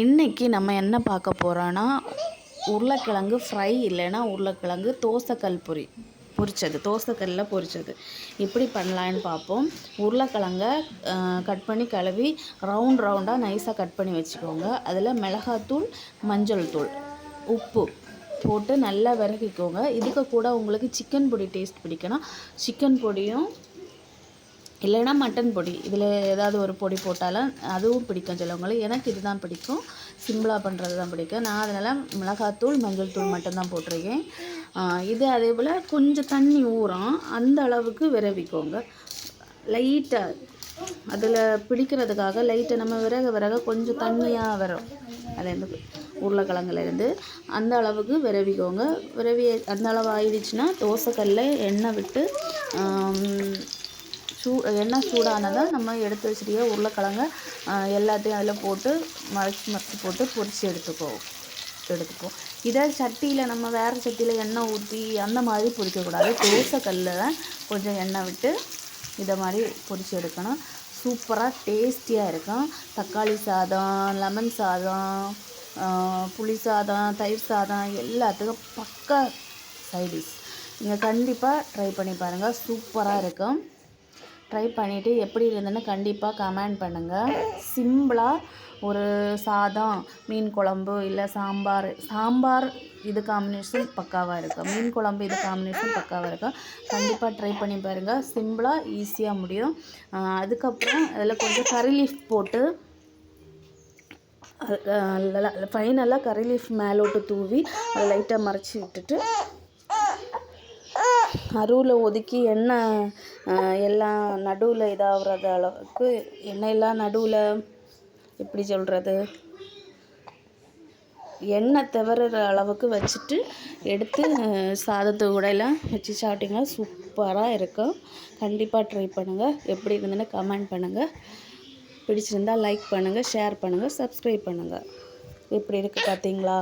இன்றைக்கி நம்ம என்ன பார்க்க போகிறோன்னா உருளைக்கிழங்கு ஃப்ரை இல்லைன்னா உருளைக்கிழங்கு தோசைக்கல் பொரி பொரிச்சது தோசைக்கல்லில் பொரிச்சது. இப்படி பண்ணலான்னு பார்ப்போம். உருளைக்கிழங்க கட் பண்ணி கழுவி ரவுண்ட் ரவுண்டாக நைஸாக கட் பண்ணி வச்சுக்கோங்க. அதில் மிளகாத்தூள் மஞ்சள் தூள் உப்பு போட்டு நல்லா விரகிக்கோங்க. இதுக்கு கூட உங்களுக்கு சிக்கன் பொடி டேஸ்ட் பிடிக்குன்னா சிக்கன் பொடியும் இல்லைன்னா மட்டன் பொடி. இதில் ஏதாவது ஒரு பொடி போட்டாலும் அதுவும் பிடிக்கும் சிலவங்களுக்கு. எனக்கு இதுதான் பிடிக்கும். சிம்பிளாக பண்ணுறது தான் பிடிக்கும். நான் அதனால் மிளகாத்தூள் மஞ்சள் தூள் மட்டும்தான் போட்டிருக்கேன். இது அதே போல் கொஞ்சம் தண்ணி ஊறும். அந்த அளவுக்கு விரவிக்கோங்க. லைட்டாக அதில் பிடிக்கிறதுக்காக லைட்டை நம்ம விறக விறக கொஞ்சம் தண்ணியாக வரும். அதுலேருந்து உருளைக்கிழங்குலேருந்து அந்த அளவுக்கு விரவிக்கோங்க. விரவி அந்த அளவு ஆயிடுச்சுன்னா தோசைக்கல்ல எண்ணெய் விட்டு சூ எண்ணெய் சூடானதும் நம்ம எடுத்து வச்சுட்டியே உருளைக்கிழங்க எல்லாத்தையும் அதில் போட்டு மறைச்சி மறைச்சி போட்டு பொரித்து எடுத்துக்கோ எடுத்துப்போம். இதை சட்டியில் நம்ம வேறு சட்டியில் எண்ணெய் ஊற்றி அந்த மாதிரி பொரிக்கக்கூடாது. தோசைக்கல்லில் கொஞ்சம் எண்ணெய் விட்டு இதை மாதிரி பொரித்து எடுக்கணும். சூப்பராக டேஸ்டியாக இருக்கும். தக்காளி சாதம் லெமன் சாதம் புளி சாதம் தயிர் சாதம் எல்லாத்துக்கும் பக்கா சைடிஷ். நீங்கள் கண்டிப்பாக ட்ரை பண்ணி பாருங்கள். சூப்பராக இருக்கும். ட்ரை பண்ணிவிட்டு எப்படி இருந்ததுன்னு கண்டிப்பாக கமெண்ட் பண்ணுங்கள் சிம்பிளாக ஒரு சாதம் மீன் குழம்பு இல்லை சாம்பார். சாம்பார் இது காம்பினேஷன் பக்காவாக இருக்கும் மீன் குழம்பு இது காம்பினேஷன் பக்காவாக இருக்கும் கண்டிப்பாக ட்ரை பண்ணி பாருங்கள் சிம்பிளாக ஈஸியாக முடியும். அதுக்கப்புறம் அதில் கொஞ்சம் கறி லீஃப் போட்டு ஃபைனலாக கறி லீஃப் மேலோட்டு தூவி அதை லைட்டாக மறைச்சி விட்டுட்டு அருவில் ஒதுக்கி எண்ணெய் எல்லாம் நடுவில் இதாகிறது அளவுக்கு எண்ணெயெல்லாம் நடுவில் எப்படி சொல்கிறது எண்ணெய் தவறுற அளவுக்கு வச்சுட்டு எடுத்து சாதத்து கூடையெல்லாம் வச்சு சாப்பிட்டிங்கன்னா சூப்பராக இருக்கும். கண்டிப்பாக ட்ரை பண்ணுங்கள் எப்படி இருந்ததுன்னு கமெண்ட் பண்ணுங்கள் பிடிச்சிருந்தா லைக் பண்ணுங்கள் ஷேர் பண்ணுங்கள் சப்ஸ்கிரைப் பண்ணுங்கள் எப்படி இருக்குது பார்த்தீங்களா